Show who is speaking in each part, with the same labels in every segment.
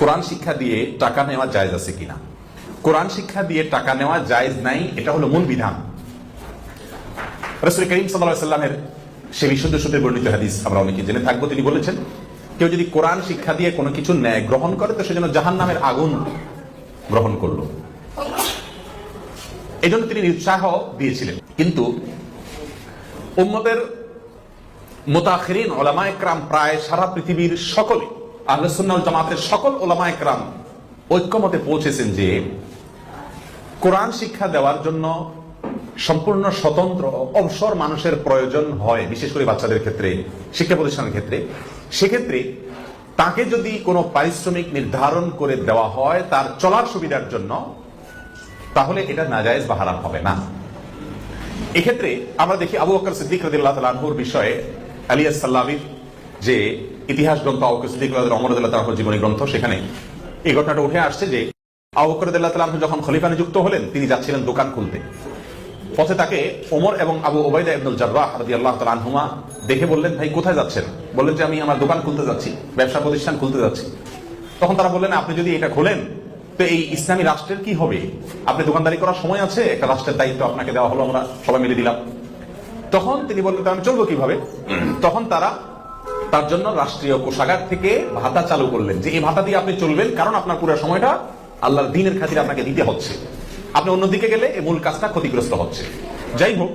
Speaker 1: কোরআন শিক্ষা দিয়ে টাকা নেওয়া জায়েজ আছে কিনা? কোরআন শিক্ষা দিয়ে টাকা নেওয়া জায়েজ নাই, এটা হলো মূল বিধান। রসুল করিম সাল্লামের সে বিশুদ্ধ সূত্রে বর্ণিত হাদিস আমরা অনেকে জেনে থাকব, তিনি বলেছেন, কেউ যদি কোরআন শিক্ষা দিয়ে কোনো কিছু ন্যায় গ্রহণ করে, তো সেজন্য জাহান নামের আগুন গ্রহণ করল। এই জন্য তিনি নিরুৎসাহ দিয়েছিলেন। কিন্তু উম্মতের মোতাখরিন ওলামা একরাম প্রায় সারা পৃথিবীর সকলে আহলসুন্নাল জামাতের সকল ওলামা একরাম ঐক্যমতে পৌঁছেছেন যে কোরআন শিক্ষা দেওয়ার জন্য সম্পূর্ণ স্বতন্ত্র অবসর মানুষের প্রয়োজন হয়, বিশেষ করে বাচ্চাদের ক্ষেত্রে শিক্ষা প্রতিষ্ঠানের ক্ষেত্রে। সেক্ষেত্রে তাকে যদি কোনো পারিশ্রমিক নির্ধারণ করে দেওয়া হয় তার চলার সুবিধার জন্য, তাহলে এটা নাজায়েজ বা হারাম হবে না। এক্ষেত্রে আমরা দেখি আবু বকর সিদ্দিক রাদিল্লাহ তালাহুর বিষয়ে আলিয়া সাল্লামির যে ইতিহাস গ্রন্থ বকর সিদ্দিক অমরদুল্লাহ তালাহুর জীবনী গ্রন্থ, সেখানে এই ঘটনাটা উঠে আসছে যে তালাহু যখন খলিফা নিযুক্ত হলেন, তিনি যাচ্ছিলেন দোকান খুলতে। পথে তাকে ওমর এবং আবু ওবায়দা ইবনুল তাআলা আনহুমা দেখে বললেন, ভাই, কোথায় যাচ্ছেন? বললেন যে, আমি আমার দোকান খুলতে যাচ্ছি, ব্যবসা প্রতিষ্ঠান খুলতে যাচ্ছি। তখন তারা বললেন, আপনি যদি এটা খোলেন, তো এই ইসলামী রাষ্ট্রের কি হবে? আপনি দোকানদারি করার সময় আছে, একটা রাষ্ট্রের দায়িত্ব আপনাকে দেওয়া হলো, আমরা সবাই মিলে দিলাম। তখন তিনি বললেন আমি চলবো কীভাবে? তখন তারা তার জন্য রাষ্ট্রীয় কোষাগার থেকে ভাতা চালু করলেন। যে এই ভাতা দিয়ে আপনি চলবেন, কারণ আপনার পুরো সময়টা আল্লাহর দিনের খাতিরে আপনাকে দিতে হচ্ছে। আপনি অন্যদিকে গেলে এই মূল কাজটা ক্ষতিগ্রস্ত হচ্ছে। যাই হোক,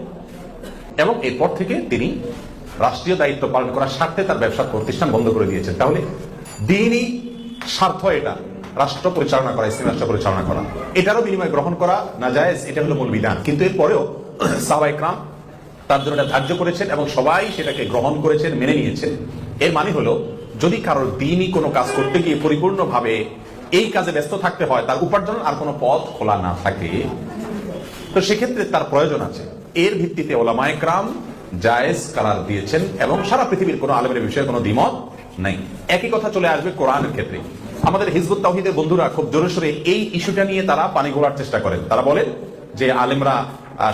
Speaker 1: এবং এরপর থেকে তিনি রাষ্ট্রীয় দায়িত্ব পালন করার স্বার্থে তার ব্যবসা প্রতিষ্ঠান বন্ধ করে দিয়েছেন। তাহলে দিনই স্বার্থ এটা, রাষ্ট্র পরিচালনা করা ইসলামী রাষ্ট্র পরিচালনা করা। এটারও বিনিময় গ্রহণ করা না যায় এটা হলো মূল বিধান। কিন্তু এরপরেও সাহবাইকরাম তার জন্য ধার্য করেছেন এবং সবাই সেটাকে গ্রহণ করেছেন, মেনে নিয়েছেন। এর মানে হলো, যদি কারোর দিনই কোনো কাজ করতে গিয়ে পরিপূর্ণভাবে এই কাজে ব্যস্ত থাকতে হয়, তার উপার্জনের আর কোনো পথ খোলা না থাকে, তো সেক্ষেত্রে তার প্রয়োজন আছে। এর ভিত্তিতে ওলামায় ক্রাম জায়েজ কারার দিয়েছেন এবং সারা পৃথিবীর কোনো আলমের বিষয়ে কোনো দ্বিমত নাই। একই কথা চলে আসবে কোরআনের ক্ষেত্রে। আমাদের হিজবুত তাহিদের বন্ধুরা খুব জোরে সোরে এই ইস্যুটা নিয়ে তারা পানি ঘোরার চেষ্টা করেন। তারা বলেন যে আলেমরা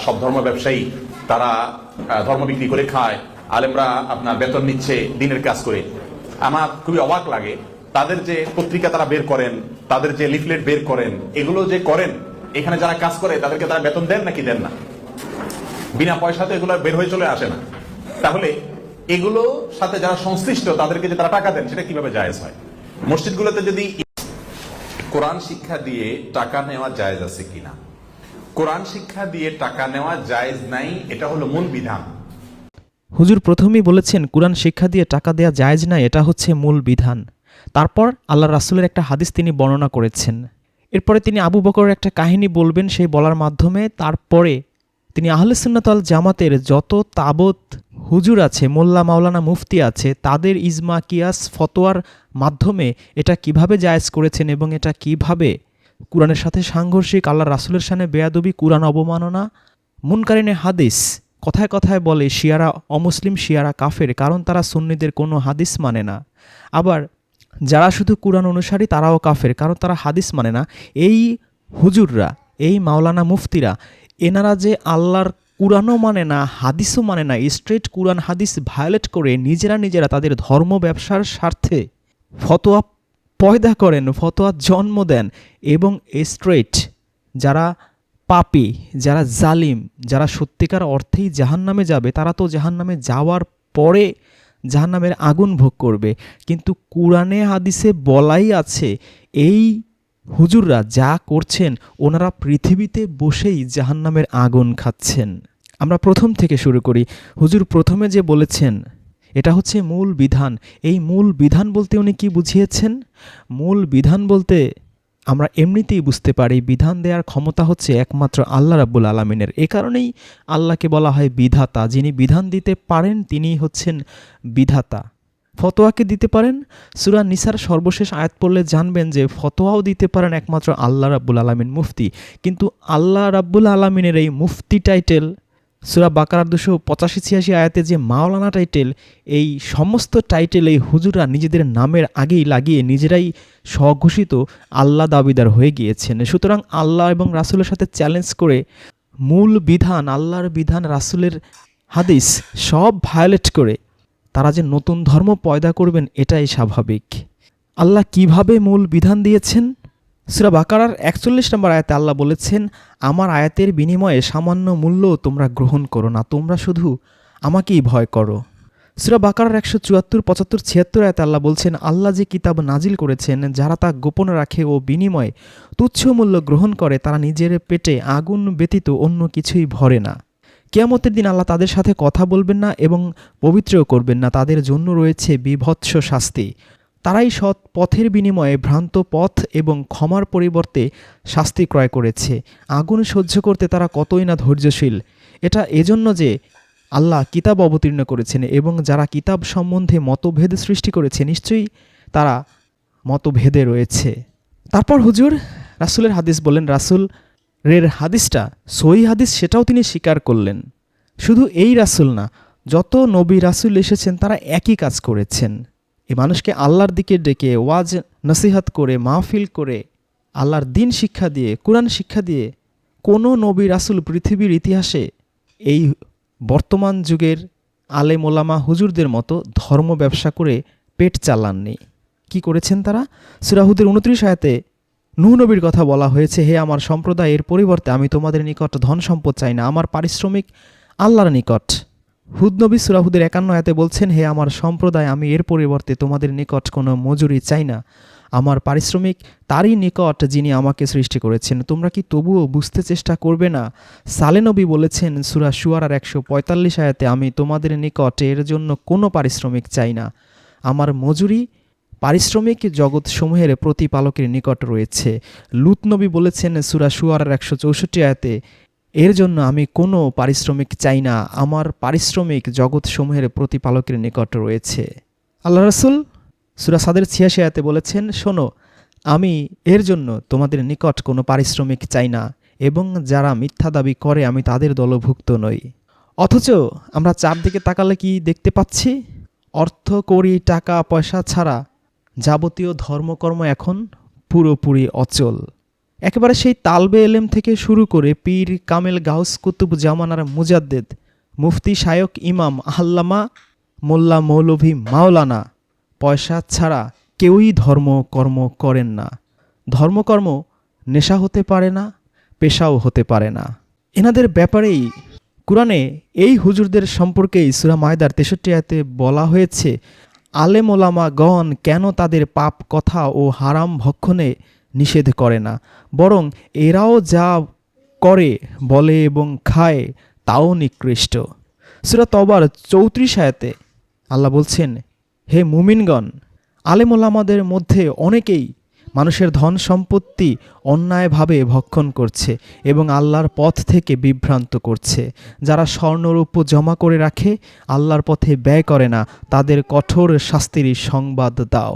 Speaker 1: সব ধর্ম ব্যবসায়ী তারা ধর্ম বিক্রি করে খায়, আলেমরা আপনার বেতন নিচ্ছে, দিনের কাজ করে। আমার খুবই অবাক লাগে, তাদের যে পত্রিকা তারা বের করেন, তাদের যে লিফলেট বের করেন, এগুলো যে করেন, এখানে যারা কাজ করে, তাদেরকে তারা বেতন দেন নাকি দেন না? বিনা পয়সাতে এগুলো বের হয়ে চলে আসে না। তাহলে এগুলো সাথে যারা সংশ্লিষ্ট, তাদেরকে যে তারা টাকা দেন, সেটা কীভাবে জায়েজ হয়? মসজিদগুলোতে যদি কোরআন শিক্ষা দিয়ে টাকা নেওয়া জায়েজ আছে কিনা? কোরআন শিক্ষা দিয়ে টাকা নেওয়া জায়েজ নাই, এটা হলো মূল বিধান।
Speaker 2: হুজুর প্রথমেই বলেছেন, কোরআন শিক্ষা দিয়ে টাকা দেওয়া জায়েজ না এটা হচ্ছে মূল বিধান। তারপর আল্লাহ রাসুলের একটা হাদিস তিনি বর্ণনা করেছেন। এরপরে তিনি আবু বকরের একটা কাহিনী বলবেন সেই বলার মাধ্যমে, তারপরে তিনি আহলে সুন্নাতাল জামাতের যত তাবত হুজুর আছে, মোল্লা মাওলানা মুফতি আছে, তাদের ইজমা কিয়াস ফতোয়ার মাধ্যমে এটা কীভাবে জায়েজ করেছেন এবং এটা কীভাবে কোরআনের সাথে সাংঘর্ষিক আল্লাহ রাসূলের সামনে বেয়াদবি, কোরআন অবমাননা। মুনকারিনে হাদিস কথায় কথায় বলে, শিয়ারা অমুসলিম, শিয়ারা কাফের, কারণ তারা সুন্নিদের কোনো হাদিস মানে না। আবার যারা শুধু কোরআন অনুসারী, তারাও কাফের, কারণ তারা হাদিস মানে না। এই হুজুররা, এই মাওলানা মুফতিরা, এনারা যে আল্লাহর কোরআনও মানে না, হাদিসও মানে না স্ট্রেট কোরআন হাদিস ভায়োলেট করে নিজেরা নিজেরা তাদের ধর্ম ব্যবসার স্বার্থে ফতোয়া পয়দা করেন ফতোয়া জন্ম দেন এবং স্ট্রেট যারা পাপি, যারা জালিম, যারা সত্যিকার অর্থেই জাহান নামে যাবে, তারা তো জাহান নামে যাওয়ার পরে জাহান নামের আগুন ভোগ করবে। কিন্তু কোরআনে, হাদিসে বলাই আছে, এই হুজুররা যা করছেন, ওনারা পৃথিবীতে বসেই জাহান নামের আগুন খাচ্ছেন। আমরা প্রথম থেকে শুরু করি। হুজুর প্রথমে যে বলেছেন এটা হচ্ছে মূল বিধান। এই মূল বিধান বলতে উনি কি বুঝিয়েছেন? মূল বিধান বলতে আমরা এমনিতেই বুঝতে পারি, বিধান দেওয়ার ক্ষমতা হচ্ছে একমাত্র আল্লাহ রাব্বুল আলমিনের। এ কারণেই আল্লাহকে বলা হয় বিধাতা। যিনি বিধান দিতে পারেন তিনি হচ্ছেন বিধাতা। ফতোয়াকে দিতে পারেন? সুরা নিসার সর্বশেষ আয়াত পড়লে জানবেন যে ফতোয়াও দিতে পারেন একমাত্র আল্লাহ রাব্বুল আলমিন মুফতি। কিন্তু আল্লাহ রাব্বুল আলমিনের এই মুফতি টাইটেল সুরা বাকার দুশো পঁচাশি ছিয়াশি আয়াতে যে মাওলানা টাইটেল এই সমস্ত টাইটেল এই হুজুরা নিজেদের নামের আগেই লাগিয়ে নিজেরাই স্বঘোষিত আল্লাহ দাবিদার হয়ে গিয়েছেন। সুতরাং আল্লাহ এবং রাসুলের সাথে চ্যালেঞ্জ করে মূল বিধান, আল্লাহর বিধান, রাসুলের হাদিস সব ভায়োলেট করে তারা যে নতুন ধর্ম পয়দা করবেন এটাই স্বাভাবিক। আল্লাহ কীভাবে মূল বিধান দিয়েছেন? সুরা বাকারার একচল্লিশ নম্বর আয়াতে আল্লাহ বলেছেন, আমার আয়াতের বিনিময়ে সামান্য মূল্য তোমরা গ্রহণ করো না, তোমরা শুধু আমাকেই ভয় করো। সুরা বাকারার একশো চুয়াত্তর, পঁচাত্তর, ছিয়াত্তর আয়াতে আল্লাহ বলছেন, আল্লাহ যে কিতাব নাজিল করেছেন, যারা তা গোপন রাখে ও বিনিময়ে তুচ্ছ মূল্য গ্রহণ করে, তারা নিজের পেটে আগুন ব্যতীত অন্য কিছুই ভরে না। কেয়ামতের দিন আল্লাহ তাদের সাথে কথা বলবেন না এবং পবিত্রও করবেন না, তাদের জন্য রয়েছে বিভৎস শাস্তি। তারাই সৎ পথের বিনিময়ে ভ্রান্ত পথ এবং ক্ষমার পরিবর্তে শাস্তি ক্রয় করেছে। আগুন সহ্য করতে তারা কতই না ধৈর্যশীল। এটা এজন্য যে আল্লাহ কিতাব অবতীর্ণ করেছেন এবং যারা কিতাব সম্বন্ধে মতভেদ সৃষ্টি করেছে, নিশ্চয়ই তারা মতভেদে রয়েছে। তারপর হুজুর, রাসূলের হাদিস বলেন, রাসূল রের হাদিসটা সই হাদিস সেটাও তিনি স্বীকার করলেন। শুধু এই রাসূল না, যত নবী রাসূল এসেছেন, তারা একই কাজ করেছেন। এই মানুষকে আল্লাহর দিকে ডেকে ওয়াজ, নসিহাত করে, মাহফিল করে আল্লাহর দিন শিক্ষা দিয়ে, কোরআন শিক্ষা দিয়ে কোনো নবী রাসূল পৃথিবীর ইতিহাসে এই বর্তমান যুগের আলেম ওলামা হুজুরদের মতো ধর্ম ব্যবসা করে পেট চালাননি। কি করেছেন তারা? সুরাহুদের উনত্রিশ আয়াতে নূহ নবীর কথা বলা হয়েছে, হে আমার সম্প্রদায়ের পরিবর্তে আমি তোমাদের নিকট ধন সম্পদ চাই না, আমার পারিশ্রমিক আল্লাহর নিকট। হুদ নবী সুরাহুদের একান্ন আয়াতে বলছেন, হে আমার সম্প্রদায়, আমি এর পরিবর্তে তোমাদের নিকট কোনো মজুরি চাই না। আমার পারিশ্রমিক তারই নিকট যিনি আমাকে সৃষ্টি করেছেন। তোমরা কি তবুও বুঝতে চেষ্টা করবে না? সালে নবী বলেছেন, সুরা সুয়ারার একশো পঁয়তাল্লিশ আয়াতে আমি তোমাদের নিকট এর জন্য কোনো পারিশ্রমিক চাই না। আমার মজুরি পারিশ্রমিক জগৎসমূহের প্রতিপালকের নিকট রয়েছে। লুত নবী বলেছেন, সুরা সুয়ারার একশো চৌষট্টি আয়াতে এর জন্য আমি কোনো পারিশ্রমিক চাই না। আমার পারিশ্রমিক জগৎসমূহের প্রতিপালকের নিকট রয়েছে। আল্লাহ রসুল সুরা সাদের ছিয়াশি আয়াতে বলেছেন, শোনো, আমি এর জন্য তোমাদের নিকট কোনো পারিশ্রমিক চাই না এবং যারা মিথ্যা দাবি করে, আমি তাদের দলভুক্ত নই। অথচ আমরা চারদিকে তাকালে কি দেখতে পাচ্ছি? অর্থ, কড়ি, টাকা, পয়সা ছাড়া যাবতীয় ধর্মকর্ম এখন পুরোপুরি অচল। একেবারে সেই তালবে এলেম থেকে শুরু করে পীর কামেল গাউস কুতুব জামানার মুজাদ্দেদ, মুফতি শায়ক ইমাম আল্লামা মোল্লা মৌলভী মাওলানা, পয়সা ছাড়া কেউই ধর্ম কর্ম করেন না। ধর্মকর্ম নেশা হতে পারে না, পেশাও হতে পারে না। এনাদের ব্যাপারেই কোরআনে এই হুজুরদের সম্পর্কেই সুরা মায়দার তেষট্টি আয়াতে বলা হয়েছে, আলেম ওলামা গণ কেন তাদের পাপ কথা ও হারাম ভক্ষণে নিষেধ করে না। বরং এরাও যা করে, বলে এবং খায়, তাও নিকৃষ্ট। সুরা তবার চৌত্রিশ আয়াতে আল্লাহ বলছেন, হে মুমিনগণ আলেমোলামাদের মধ্যে অনেকেই মানুষের ধন সম্পত্তি অন্যায়ভাবে ভক্ষণ করছে এবং আল্লাহর পথ থেকে বিভ্রান্ত করছে। যারা স্বর্ণরূপ জমা করে রাখে, আল্লাহর পথে ব্যয় করে না, তাদের কঠোর শাস্তির সংবাদ দাও।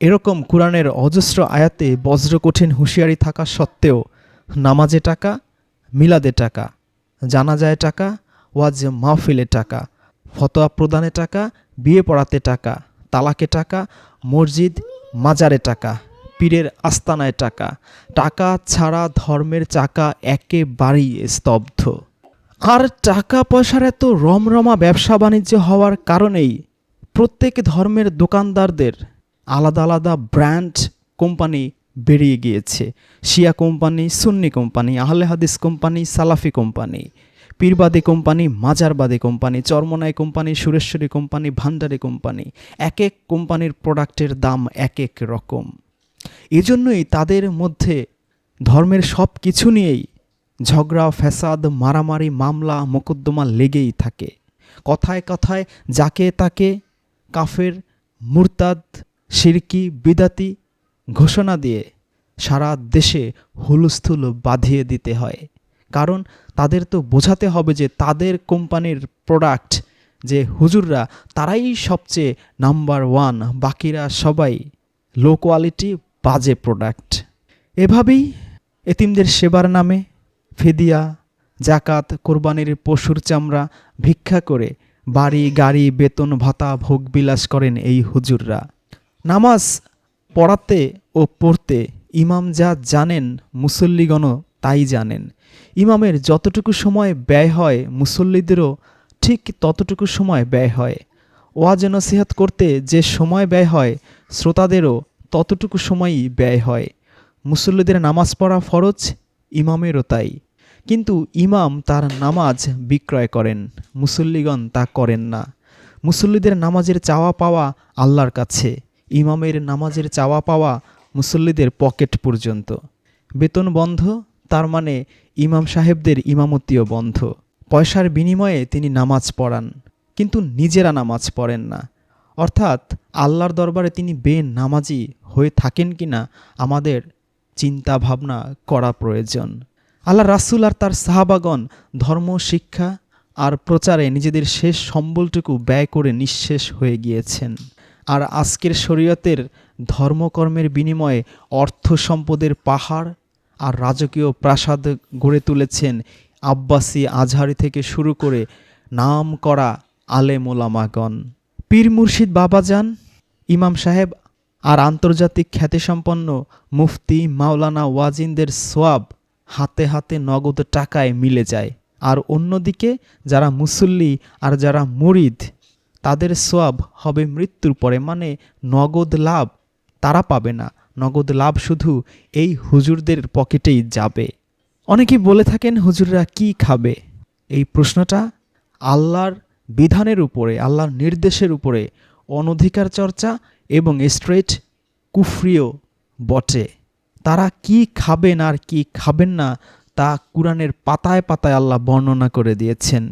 Speaker 2: এরকম কোরআনের অজস্র আয়াতে বজ্র কঠিন হুঁশিয়ারি থাকা সত্ত্বেও নামাজে টাকা, মিলাদে টাকা, জানাজায় টাকা, ওয়াজ মাহফিলে টাকা, ফতোয়া প্রদানে টাকা, বিয়ে পড়াতে টাকা, তালাকে টাকা, মসজিদ, মাজারে টাকা, পীরের আস্তানায় টাকা টাকা ছাড়া ধর্মের চাকা একেবারেই স্তব্ধ। আর টাকা পয়সার এত রমরমা ব্যবসা বাণিজ্য হওয়ার কারণেই প্রত্যেক ধর্মের দোকানদারদের আলাদা আলাদা ব্র্যান্ড কোম্পানি বেরিয়ে গিয়েছে। শিয়া কোম্পানি, সুন্নি কোম্পানি, আহলে হাদিস কোম্পানি, সালাফি কোম্পানি, পীরবাদী কোম্পানি, মাজারবাদী কোম্পানি, চরমনাই কোম্পানি, সুরেশ্বরী কোম্পানি, ভান্ডারি কোম্পানি, এক এক কোম্পানির প্রোডাক্টের দাম এক এক রকম। এজন্যই তাদের মধ্যে ধর্মের সব কিছু নিয়েই ঝগড়া, ফ্যাসাদ, মারামারি, মামলা, মোকদ্দমা লেগেই থাকে। কথায় কথায় যাকে তাকে কাফের, মুরতাদ শিরকি বিদাতি ঘোষণা দিয়ে সারা দেশে হুলস্থুল বাঁধিয়ে দিতে হয়। কারণ তাদের তো বোঝাতে হবে যে তাদের কোম্পানির প্রোডাক্ট যে হুজুররা, তারাই সবচেয়ে নাম্বার ওয়ান বাকিরা সবাই লো কোয়ালিটি বাজে প্রোডাক্ট এভাবেই এতিমদের সেবার নামে ফেদিয়া, জাকাত, কোরবানির পশুর চামড়া ভিক্ষা করে বাড়ি গাড়ি বেতন ভাতা ভোগবিলাস করেন এই হুজুররা। নামাজ পড়াতে ও পড়তে ইমাম যা জানেন মুসল্লিগণও তাই জানেন। ইমামের যতটুকু সময় ব্যয় হয় মুসল্লিদেরও ঠিক ততটুকু সময় ব্যয় হয়। ওয়াজ নসিহাত করতে যে সময় ব্যয় হয় শ্রোতাদেরও ততটুকু সময়ই ব্যয় হয়। মুসল্লিদের নামাজ পড়া ফরজ, ইমামেরও তাই। কিন্তু ইমাম তার নামাজ বিক্রয় করেন, মুসল্লিগণ তা করেন না। মুসল্লিদের নামাজের চাওয়া পাওয়া আল্লাহর কাছে। ইমামের নামাজের চাওয়া পাওয়া মুসল্লিদের পকেট পর্যন্ত। বেতন বন্ধ, তার মানে ইমাম সাহেবদের ইমামতিও বন্ধ। পয়সার বিনিময়ে তিনি নামাজ পড়ান, কিন্তু নিজেরা নামাজ পড়েন না। অর্থাৎ আল্লাহর দরবারে তিনি বে নামাজি হয়ে থাকেন কিনা আমাদের চিন্তা ভাবনা করা প্রয়োজন। আল্লাহ রাসুল আর তার সাহাবাগণ ধর্ম, শিক্ষা আর প্রচারে নিজেদের শেষ সম্বলটুকু ব্যয় করে নিঃশেষ হয়ে গিয়েছেন। আর আজকের শরীয়তের ধর্মকর্মের বিনিময়ে অর্থ সম্পদের পাহাড় আর রাজকীয় প্রাসাদ গড়ে তুলেছেন আব্বাসি আজহারি থেকে শুরু করে নাম করা আলেমোলামাগণ পীর মুর্শিদ বাবাজান, ইমাম সাহেব আর আন্তর্জাতিক খ্যাতিসম্পন্ন মুফতি মাওলানা ওয়াজিনদের সোয়াব হাতে হাতে নগদ টাকায় মিলে যায়। আর অন্যদিকে যারা মুসল্লি আর যারা মুরিদ তাদের সোয়াব হবে মৃত্যুর পরে মানে নগদ লাভ তারা পাবে না। নগদ লাভ শুধু এই হুজুরদের পকেটেই যাবে। অনেকেই বলে থাকেন, হুজুররা কি খাবে? এই প্রশ্নটা আল্লাহর বিধানের উপরে, আল্লাহর নির্দেশের উপরে অনধিকার চর্চা এবং স্ট্রেট কুফরিও বটে। তারা কি খাবেন আর কি খাবেন না, তা কোরআনের পাতায় পাতায় আল্লাহ বর্ণনা করে দিয়েছেন।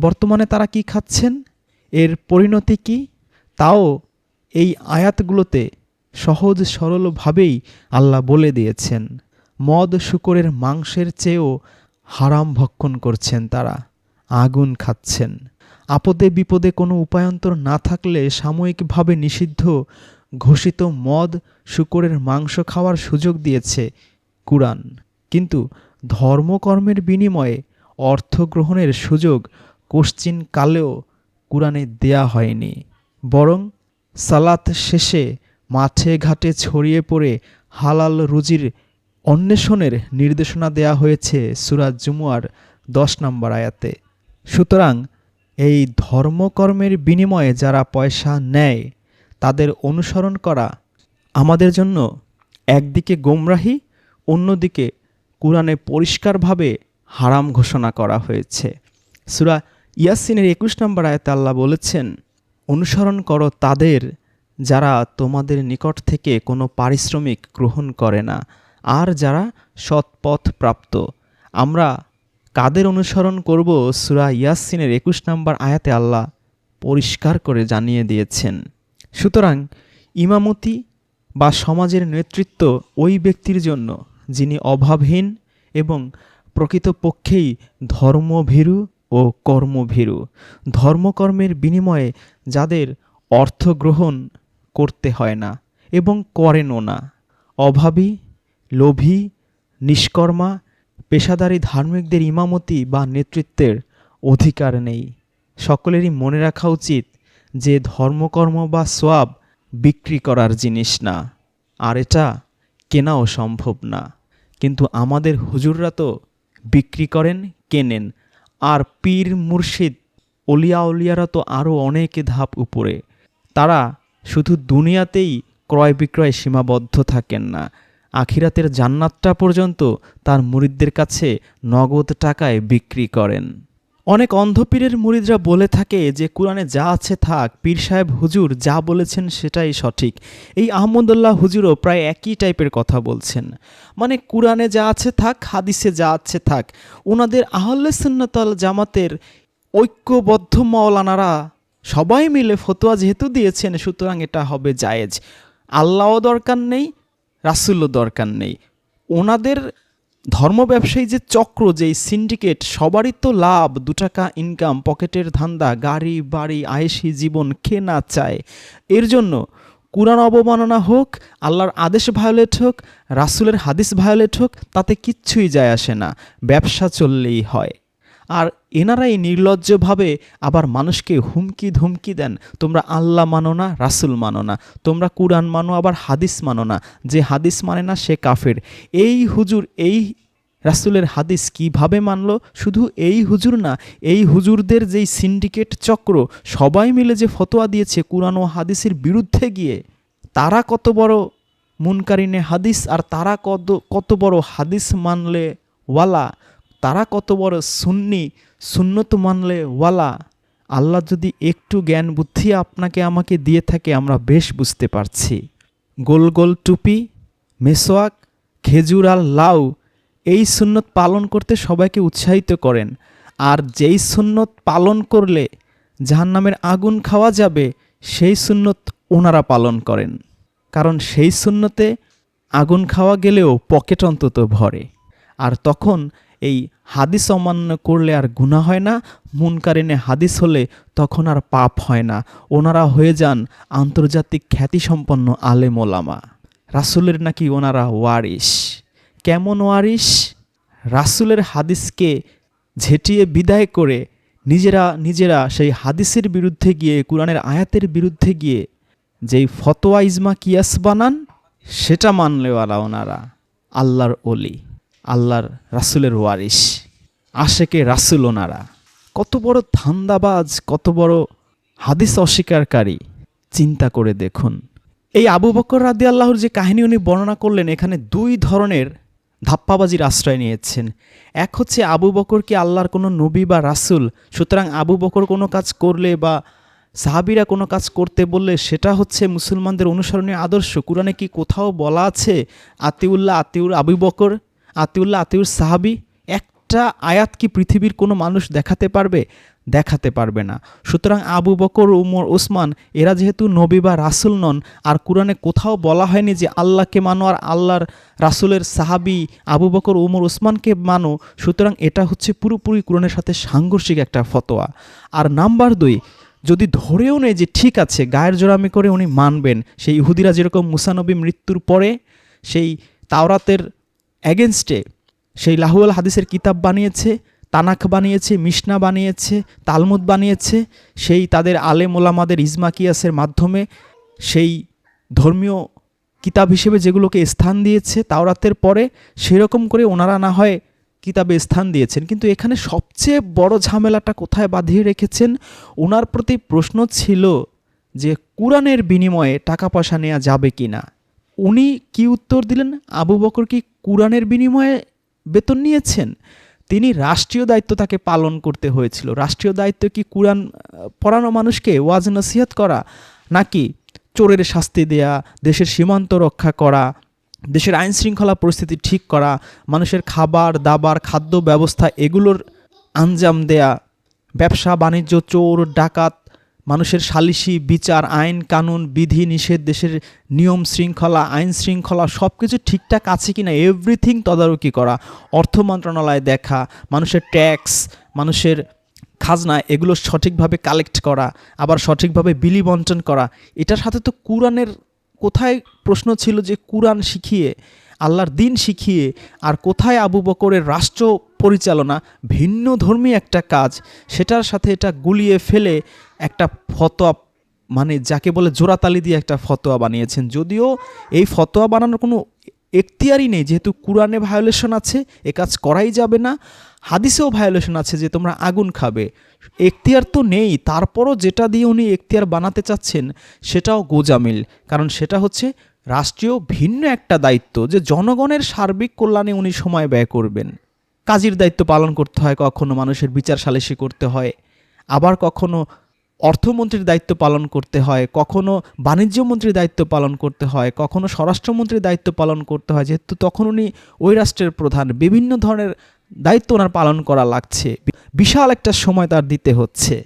Speaker 2: বর্তমানে তারা কি খাচ্ছেন? এর পরিণতি কি? তাও এই আয়াতগুলোতে সহজ সরলভাবেই আল্লাহ বলে দিয়েছেন, মদ শুকরের মাংসের চেয়েও হারাম ভক্ষণ করছেন তারা, আগুন খাচ্ছেন। আপদে বিপদে কোনো উপায়ন্তর না থাকলে সাময়িকভাবে নিষিদ্ধ ঘোষিত মদ শুকরের মাংস খাওয়ার সুযোগ দিয়েছে কুরআন। কিন্তু ধর্মকর্মের বিনিময়ে অর্থ গ্রহণের সুযোগ কোশ্চিন কালেও কুরআনে দেয়া হয়নি। বরং সালাত শেষে মাঠে ঘাটে ছড়িয়ে পড়ে হালাল রুজির অন্বেষণের নির্দেশনা দেয়া হয়েছে সুরাজ জুমুয়ার দশ নম্বর আয়াতে। সুতরাং এই ধর্মকর্মের বিনিময়ে যারা পয়সা নেয়, তাদের অনুসরণ করা আমাদের জন্য একদিকে গোমরাহি, অন্যদিকে কোরআনে পরিষ্কারভাবে হারাম ঘোষণা করা হয়েছে। সুরা ইয়াসিনের একুশ নম্বর আয়াতে আল্লাহ বলেছেন, অনুসরণ করো তাদের যারা তোমাদের নিকট থেকে কোনো পারিশ্রমিক গ্রহণ করে না, আর যারা সৎপথ প্রাপ্ত। আমরা কাদের অনুসরণ করব? সুরা ইয়াসিনের একুশ নম্বর আয়াতে আল্লাহ পরিষ্কার করে জানিয়ে দিয়েছেন। সুতরাং ইমামতি বা সমাজের নেতৃত্ব ওই ব্যক্তির জন্য, যিনি অভাবহীন এবং প্রকৃতপক্ষেই ধর্মভীরু ও কর্মভীরু। ধর্মকর্মের বিনিময়ে যাদের অর্থ গ্রহণ করতে হয় না এবং করেনও না। অভাবী, লোভী, নিষ্কর্মা, পেশাদারী ধার্মিকদের ইমামতি বা নেতৃত্বের অধিকার নেই। সকলেরই মনে রাখা উচিত যে ধর্মকর্ম বা সোয়াব বিক্রি করার জিনিস না, আর এটা কেনাও সম্ভব না। কিন্তু আমাদের হুজুররা তো বিক্রি করেন, কেনেন আর পীর মুর্শিদ, অলিয়া উলিয়ারা তো আরও অনেক ধাপ উপরে। তারা শুধু দুনিয়াতেই ক্রয় বিক্রয় সীমাবদ্ধ থাকেন না। আখিরাতের জান্নাতটা পর্যন্ত তার মুরিদদের কাছে নগদ টাকায় বিক্রি করেন। অনেক অন্ধপীরের মুরিদরা বলে থাকে যে কোরআনে যা আছে থাক, পীর সাহেব হুজুর যা বলেছেন সেটাই সঠিক। এই আহমদুল্লাহ হুজুরও প্রায় একই টাইপের কথা বলছেন। মানে কোরআনে যা আছে থাক, হাদিসে যা আছে থাক ওনাদের আহলে সুন্নতল জামাতের ঐক্যবদ্ধ মাওলানারা সবাই মিলে ফতোয়া যেহেতু দিয়েছেন, সুতরাং এটা হবে জায়েজ। আল্লাহও দরকার নেই, রাসুলও দরকার নেই। ওনাদের ধর্ম ব্যবসায়ী যে চক্র যে সিন্ডিকেট সবারই তো লাভ। দু টাকা ইনকাম পকেটের ধান্দা, গাড়ি, বাড়ি আয়েসি জীবন কে না চায়? এর জন্য কোরআন অবমাননা হোক, আল্লাহর আদেশ ভায়োলেট হোক, রাসুলের হাদিস ভায়োলেট হোক, তাতে কিচ্ছুই যায় আসে না। ব্যবসা চললেই হয়। আর এনারাই নির্লজ্জভাবে আবার মানুষকে হুমকি ধুমকি দেন। তোমরা আল্লাহ মানো না, রাসুল মানো না। তোমরা কুরআন মানো, আবার হাদিস মানো না। যে হাদিস মানে না, সে কাফের। এই হুজুর, এই রাসুলের হাদিস কীভাবে মানলো? শুধু এই হুজুর না, এই হুজুরদের যেই সিন্ডিকেট চক্র, সবাই মিলে যে ফতোয়া দিয়েছে কুরআন ও হাদিসের বিরুদ্ধে গিয়ে, তারা কত বড় মুনকারিনে হাদিস আর তারা কত কত বড় হাদিস মানলে ওয়ালা তারা কত বড় সুন্নি, সুন্নত মানলে ওয়ালা। আল্লাহ যদি একটু জ্ঞান বুদ্ধি আপনাকে আমাকে দিয়ে থাকে, আমরা বেশ বুঝতে পারছি। গোল গোল টুপি, মেসোয়াক, খেজুর আর লাউ, এই সুন্নত পালন করতে সবাইকে উৎসাহিত করেন। আর যেই সুন্নত পালন করলে জাহান্নামের আগুন খাওয়া যাবে, সেই সুন্নত ওনারা পালন করেন। কারণ সেই সুন্নতে আগুন খাওয়া গেলেও পকেট অন্তত ভরে। আর তখন এই হাদিস অমান্য করলে আর গুণা হয় না, মুনকারিনে হাদিস হলে তখন আর পাপ হয় না। ওনারা হয়ে যান আন্তর্জাতিক খ্যাতিসম্পন্ন আলেম ওলামা। রাসুলের নাকি ওনারা ওয়ারিস কেমন ওয়ারিস রাসুলের হাদিসকে ঝেঁটিয়ে বিদায় করে নিজেরা নিজেরা সেই হাদিসের বিরুদ্ধে গিয়ে, কোরআনের আয়াতের বিরুদ্ধে গিয়ে যেই ফতোয়া ইজমা কিয়াস বানান, সেটা মানলেওয়ালা ওনারা, আল্লাহর অলি আল্লাহর রাসুলের ওয়ারিস আশেকে রাসুল ওনারা। কত বড় ধান্দাবাজ, কত বড় হাদিস অস্বীকারী। চিন্তা করে দেখুন, এই আবু বকর রাদি আল্লাহর যে কাহিনী উনি বর্ণনা করলেন, এখানে দুই ধরনের ধাপ্পাবাজির আশ্রয় নিয়েছেন। এক হচ্ছে আবু বকর কি আল্লাহর কোনো নবী বা রাসুল, সুতরাং আবু বকর কোনো কাজ করলে বা সাহাবিরা কোনো কাজ করতে বললে সেটা হচ্ছে মুসলমানদের অনুসরণীয় আদর্শ। কোরআনে কি কোথাও বলা আছে, আতিউল্লাহ আতিউর আবু বকর? আতিউল্লাহ আতিউর সাহাবি একটা আয়াত কি পৃথিবীর কোনো মানুষ দেখাতে পারবে? দেখাতে পারবে না। সুতরাং আবু বকর, উমর ওসমান এরা যেহেতু নবী বা রাসুল নন, আর কোরআনে কোথাও বলা হয়নি যে আল্লাহকে মানো আর আল্লাহর রাসুলের সাহাবি আবু বকর, উমর ওসমানকে মানো, সুতরাং এটা হচ্ছে পুরোপুরি কোরআনের সাথে সাংঘর্ষিক একটা ফতোয়া। আর নাম্বার দুই, যদি ধরেও নেই যে ঠিক আছে, গায়ের জোরামি করে উনি মানবেন, সেই ইহুদিরা যেরকম মুসানবী মৃত্যুর পরে, সেই তাওরাতের অ্যাগেনস্টে সেই লাহুয়াল হাদিসের কিতাব বানিয়েছে তানাক বানিয়েছে, মিশনা বানিয়েছে, তালমুদ বানিয়েছে, সেই তাদের আলেম ওলামাদের ইজমা কিয়াসের মাধ্যমে সেই ধর্মীয় কিতাব হিসেবে যেগুলোকে স্থান দিয়েছে তাওরাতের পরে সেরকম করে ওনারা না হয় কিতাবে স্থান দিয়েছেন। কিন্তু এখানে সবচেয়ে বড় ঝামেলাটা কোথায় বাঁধিয়ে রেখেছেন? ওনার প্রতি প্রশ্ন ছিল যে কোরআনের বিনিময়ে টাকা পয়সা নেওয়া যাবে কি না উনি কি উত্তর দিলেন? আবু বকর কি কোরআনের বিনিময়ে বেতন নিয়েছেন। তিনি রাষ্ট্রীয় দায়িত্ব তাকে পালন করতে হয়েছিল। রাষ্ট্রীয় দায়িত্ব কি কোরআন পড়ানো মানুষকে ওয়াজ নসিহত করা, নাকি চোরের শাস্তি দেয়া, দেশের সীমান্ত রক্ষা করা, দেশের আইন শৃঙ্খলা পরিস্থিতি ঠিক করা, মানুষের খাবার, দাবার, খাদ্য ব্যবস্থা এগুলোর আঞ্জাম দেয়া, ব্যবসা, বাণিজ্য, চোর, ডাকাত মানুষের সালিসি বিচার, আইন, কানুন, বিধি, নিষেধ, দেশের নিয়ম শৃঙ্খলা, আইন শৃঙ্খলা সব কিছু ঠিকঠাক আছে কি না এভরিথিং তদারকি করা, অর্থ মন্ত্রণালয় দেখা, মানুষের ট্যাক্স মানুষের খাজনা, এগুলো সঠিকভাবে কালেক্ট করা, আবার সঠিকভাবে বিলি বন্টন করা, এটার সাথে তো কোরআনের কোথায় প্রশ্ন ছিল যে কোরআন শিখিয়ে, আল্লাহর দিন শিখিয়ে, আর কোথায় আবু বকরের রাষ্ট্র পরিচালনা, ভিন্ন ধর্মী একটা কাজ, সেটার সাথে এটা গুলিয়ে ফেলে একটা ফতোয়া মানে যাকে বলে জোড়াতালি দিয়ে একটা ফতোয়া বানিয়েছেন। যদিও এই ফতোয়া বানানোর কোনো এখতিয়ারই নেই, যেহেতু কোরআনে ভায়োলেশন আছে, এ কাজ করাই যাবে না। হাদিসেও ভায়োলেশন আছে যে তোমরা আগুন খাবে। এখতিয়ার তো নেই, তারপরও যেটা দিয়ে উনি এখতিয়ার বানাতে চাচ্ছেন, সেটাও গোজামিল। কারণ সেটা হচ্ছে রাষ্ট্রীয় ভিন্ন একটা দায়িত্ব, যে জনগণের সার্বিক কল্যাণে উনি সময় ব্যয় করবেন। কাজের দায়িত্ব পালন করতে হয়, কখনো মানুষের বিচার সালিসি করতে হয়, আবার কখনো অর্থমন্ত্রীর দায়িত্ব পালন করতে হয়, কখনো বাণিজ্য মন্ত্রীর দায়িত্ব পালন করতে হয়, কখনো স্বরাষ্ট্রমন্ত্রীর দায়িত্ব পালন করতে হয়, যেহেতু তখন উনি ওই রাষ্ট্রের প্রধান। বিভিন্ন ধরনের দায়িত্ব ওনার পালন করা লাগছে। বিশাল একটা সময় তার দিতে হচ্ছে।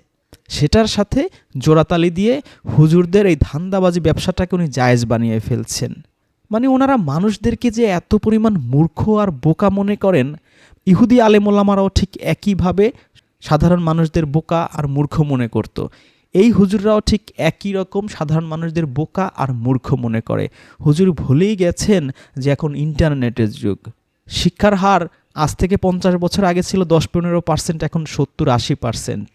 Speaker 2: সেটার সাথে জোড়াতালি দিয়ে হুজুরদের এই ধান্দাবাজি ব্যবসাটাকে উনি জায়েজ বানিয়ে ফেলছেন। মানে ওনারা মানুষদেরকে যে এত পরিমাণ মূর্খ আর বোকা মনে করেন, ইহুদি আলেমোল্লামারাও ঠিক একইভাবে সাধারণ মানুষদের বোকা আর মূর্খ মনে করত। এই হুজুররাও ঠিক একই রকম সাধারণ মানুষদের বোকা আর মূর্খ মনে করে। হুজুর ভুলেই গেছেন যে এখন ইন্টারনেটের যুগ। শিক্ষার হার আজ থেকে পঞ্চাশ বছর আগে ছিল দশ পনেরো পার্সেন্ট, এখন সত্তর আশি পার্সেন্ট।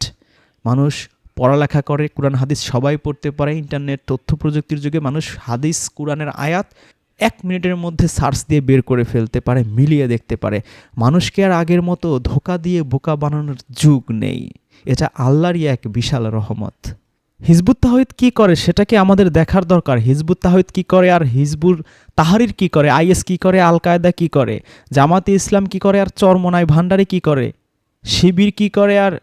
Speaker 2: মানুষ পড়ালেখা করে, কোরআন, হাদিস সবাই পড়তে পারে। ইন্টারনেট, তথ্য প্রযুক্তির যুগে মানুষ হাদিস, কোরআনের আয়াত এক মিনিটের মধ্যে সার্চ দিয়ে বের করে ফেলতে পারে, মিলিয়ে দেখতে পারে। মানুষকে আর আগের মতো ধোকা দিয়ে বোকা বানানোর যুগ নেই। এটা আল্লাহরই এক বিশাল রহমত। হিজবুত তাহিদ কি করে? সেটাকে আমাদের দেখার দরকার? হিজবুত তাহিদ কি করে আর হিজবুর তাহারির কি করে? আইএস কি করে? আল কায়দা কী করে? জামাতে ইসলাম কি করে? আর চরমনাই ভান্ডারি কি করে? শিবির কি করে? আর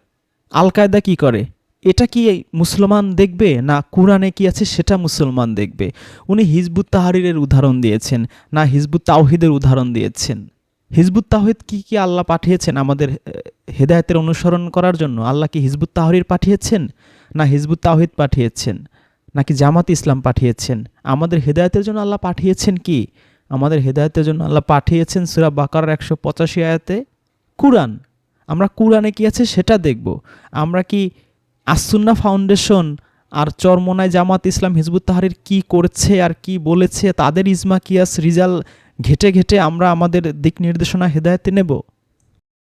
Speaker 2: আল কায়দা কী করে? এটা কি মুসলমান দেখবে না কোরআনে কি আছে সেটা মুসলমান দেখবে? উনি হিজবুত তাহারিরের উদাহরণ দিয়েছেন, না হিজবুত তাওহিদের উদাহরণ দিয়েছেন। হিজবুত তাহিদ কি কি আল্লাহ পাঠিয়েছেন আমাদের হেদায়তের অনুসরণ করার জন্য? আল্লাহ কি হিজবুত তাহরির পাঠিয়েছেন, না হিজবুত তাওহিদ পাঠিয়েছেন, নাকি জামাত ইসলাম পাঠিয়েছেন? আমাদের হেদায়তের জন্য আল্লাহ পাঠিয়েছেন কি? আমাদের হেদায়েতের জন্য আল্লাহ পাঠিয়েছেন সুরা বাকার একশো পঁচাশি আয়াতে কুরআন। আমরা কুরআনে কি আছে সেটা দেখব। আমরা কি আসুন্না ফাউন্ডেশন আর চরমোনায় জামাত ইসলাম হিজবুত তাহারির কি করছে আর কি বলেছে, তাদের ইজমাকিয়াস রিজাল ঘেটে ঘেটে আমরা আমাদের দিক নির্দেশনা হেদায়তে নেব।